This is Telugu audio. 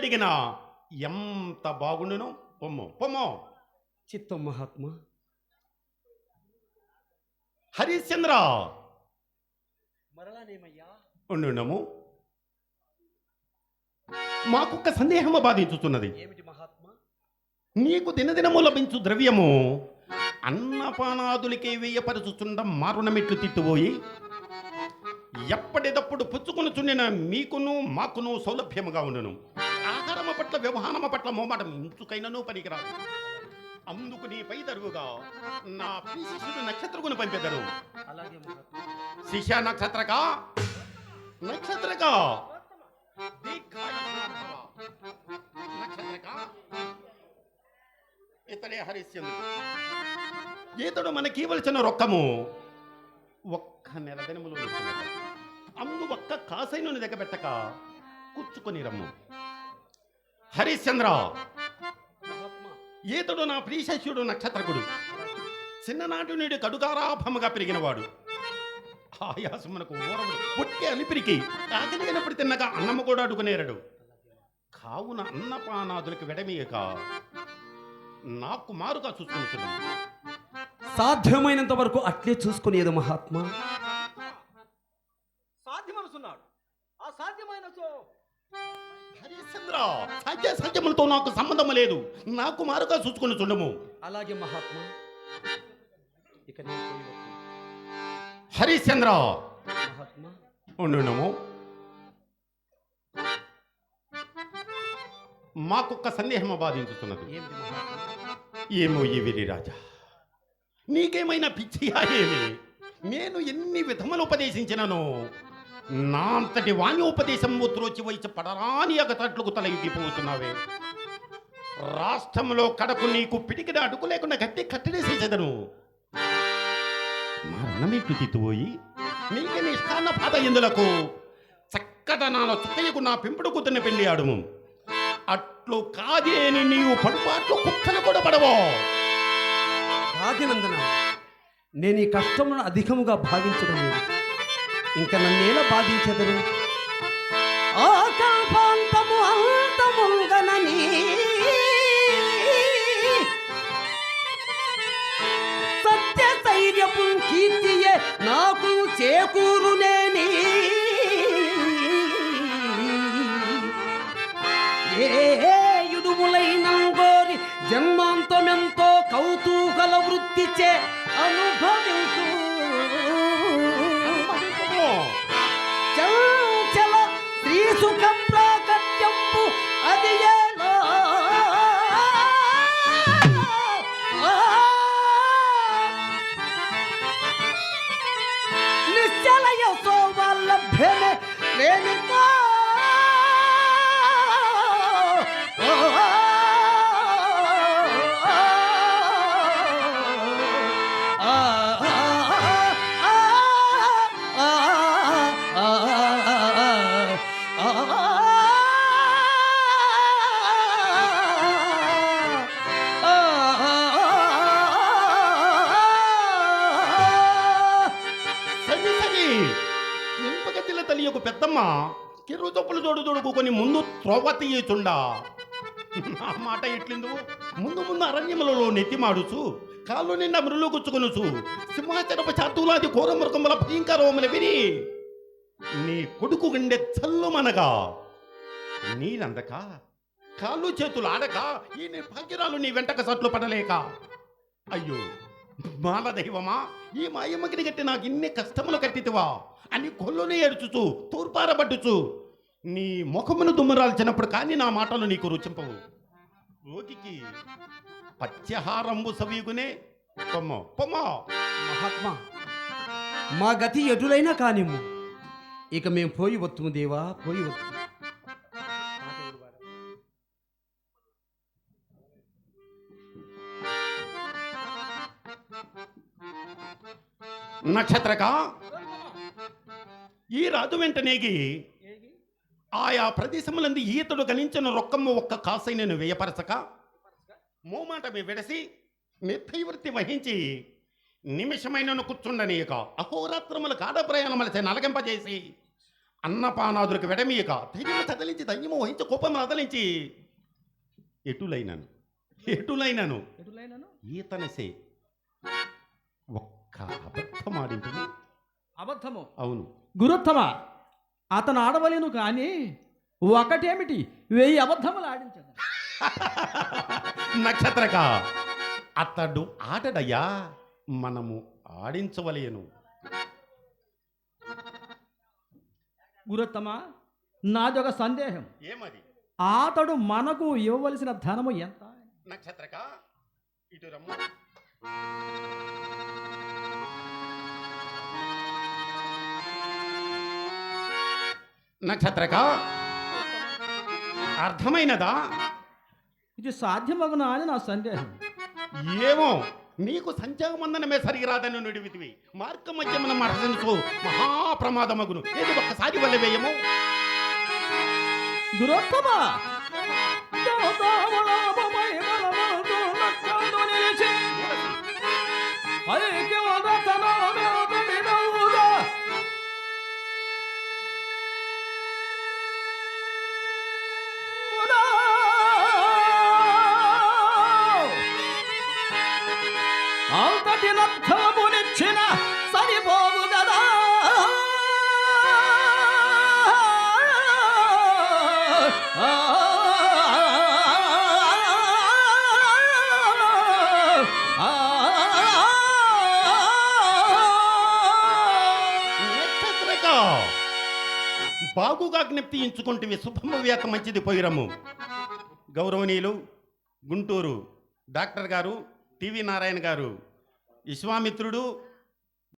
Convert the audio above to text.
అడిగినా ఎంత బాగుండును? పొమ్ము పొమ్ము. చిత్తం మహాత్మా. హరిశ్చంద్ర! మరలానేమయ్యా? ఉండుండము. మాకొక్క సందేహము బాధించుతున్నది. ఏమిటి మహాత్మా? నీకు దినదినము లభించు ద్రవ్యము అన్నపానాదులకే వేయపరచుచుండ మారుణమెట్లు తిట్టుపోయి ఎప్పటిదప్పుడు పుచ్చుకుని చుండిన మీకును మాకును సౌలభ్యముగా ఉండును. పట్ల వ్యవహారము పట్ల మోమాటం ఇంచుకైనను పనికిరాదు. అందుకు నీపై దరువుగా నా ప్రీశిష్యుడు నక్షత్రకును పంపెదను మహాత్మా శిష్య నక్షత్రక? నక్షత్రక? ఇతడే హరిశ్చంద్రుడు. ఈతడు మనకి ఇవ్వలసిన రొక్కము ఒక్క నెల దినములు. అందు ఒక్క కాసైన దగ్గబెట్టక కూర్చుకొని రమ్ము హరిశ్చంద్ర మహాత్మా ఈతడు నా ప్రియశిష్యుడు నక్షత్రకుడు. చిన్ననాటి నుండి కడుగారాభముగా పెరిగినవాడు. ఆయాసమునకు ఊరముడు పుట్టి అలిపిరికి ఆకలిగినప్పుడు తిన్నగా అన్నము కూడా అడుగునేరడు. కావున అన్నపానాదులకు వెడమీయక నాకు మారుగా చూసుకుంటున్నాను. సాధ్యమైనంత వరకు అట్లే చూసుకునేది మహాత్మా. సాధ్యమనుచున్నాడు ఆ సాధ్యమైన హరిశ్చంద్ర సాధ్య సాధ్యములతో నాకు సంబంధం లేదు. నాకు మారుగా చూసుకుని చుండము. అలాగే మహాత్మా ఇక. హరిశ్చంద్ర! మహాత్మా ఉండునము మాకొక్క సందేహము బాధించుతున్నది. ఏమో ఈ విరి రాజా. నీకేమైనా పిచ్చియా ఏమి? నేను ఎన్ని విధములు ఉపదేశించినను? నా అంతటి వాణ్యోపదేశం ఉపదేశం త్రోచి వయసు పడరాని అగతట్లకు తల ఎగిపోతున్నావే రాష్ట్రంలో కడకు నీకు పిడికిన అడుగు లేకుండా గట్టి కట్టడేసేసేదను మా రణమేట్లు తిత్తుపోయి నీకే నిష్కాన్న బాధ ఎందులకు? చక్కదనాల చుక్కయ్యకు నా పెంపుడు కూతుర్ని పెళ్ళి ఆడుము. అట్లు కాదేని నీవు పడుపాట్లు కుక్కలు కూడా పడవో. రాజనందన నేను ఈ కష్టమును అధికముగా భావించడం లేదు. ఇంక నన్నేలా బాధించదరు? ఆకల్పాంతము అంతముంగనని. సత్య ధైర్యపు కీర్తియే నాకు చేకూరునేని. ఏ యుడుములైన గోరి జన్మాంతమెంతో కౌతూహల వృత్తిచే అనుభవించు. ఇంపగతిల తల్లి యొక్క పెద్దమ్మ కిరు చొప్పులు జోడు జోడుకుని ముందు త్రోవ తీయచుండా. ఆ మాట ఎట్లిందు ముందు ముందు అరణ్యములలో నెత్తిమాడుచు కాళ్ళు నిండా మృలు గుచ్చుకొనుచు సింహాచనపు చాతులాది ఘోర మృగముల భయంకరముల విని నీ కొడుకు గుండె చల్లుమనగా నీలందక కాళ్ళు చేతులు ఆడక ఈ నిర్భాగ్యరాలు నీ వెంటక సట్లు పడలేక అయ్యో మాల దైవమా ఈ మాయమ్మకిని కట్టి నాకు ఇన్ని కష్టములు కట్టితివా? అని కొల్లుని ఏడ్చుచు తూర్పారబడ్డుచు నీ ముఖమును దుమ్మరాల్చినప్పుడు కానీ నా మాటలు నీకు రుచింపవు. రోగికి పత్యహారంబు సవీగునే పొమ్మ పొమ్మ. మహాత్మా మా గతి ఎటులైనా కానిమ్ము. ఇక మేము పోయి వత్తుము దేవా పోయి వత్తుము. నక్షత్రక? ఈ రాజు వెంటనేగి ఆయా ప్రదేశములందు ఈతడు గణించిన రొక్కమ్మ ఒక్క కాసై నేను వేయపరచక మోమాటమి విడసి నిర్భయవృత్తి వహించి నిమిషమైనను కూర్చుండనీయక అహోరాత్రముల కాడ ప్రయాణములచే నలగింపజేసి అన్నపానాదులకు వెడమీయక ధైర్యము కదలించి దయ్యము వహించి కోపం ఎటులైనను? ఎటులైనను? ఎటులైనను? ఈతనసే ఒక్క అబద్ధమాడింపు అబద్ధము? అవును. గురుత్తమ అతను ఆడవలేను కానీ ఒకటేమిటి? వెయ్యి అబద్ధములు ఆడించదు నక్షత్రక అతడు ఆటడయ్యా మనము ఆడించవలేను. గురుత్తమ నాదొక సందేహం. ఏమది? అతడు మనకు ఇవ్వవలసిన ధనము ఎంత? నక్షత్రక ఇటు రమ్ము. నక్షత్రక అర్థమైనదా? ఇది సాధ్యమగునా అని నా సందేహం. ఏమో నీకు సంచామందనమే సరిగిరాదని నుడివితివి మార్గ మధ్యమున మరసనుకో మహాప్రమాదమగును. ఏది ఒక్కసారి వల్ల వేయము? గురుత్తమ బాగుగా జ్ఞప్తి ఎంచుకుంటే శుభము వేక మంచిది పోయిరము. గౌరవనీయులు గుంటూరు డాక్టర్ గారు టీవీ నారాయణ గారు విశ్వామిత్రుడు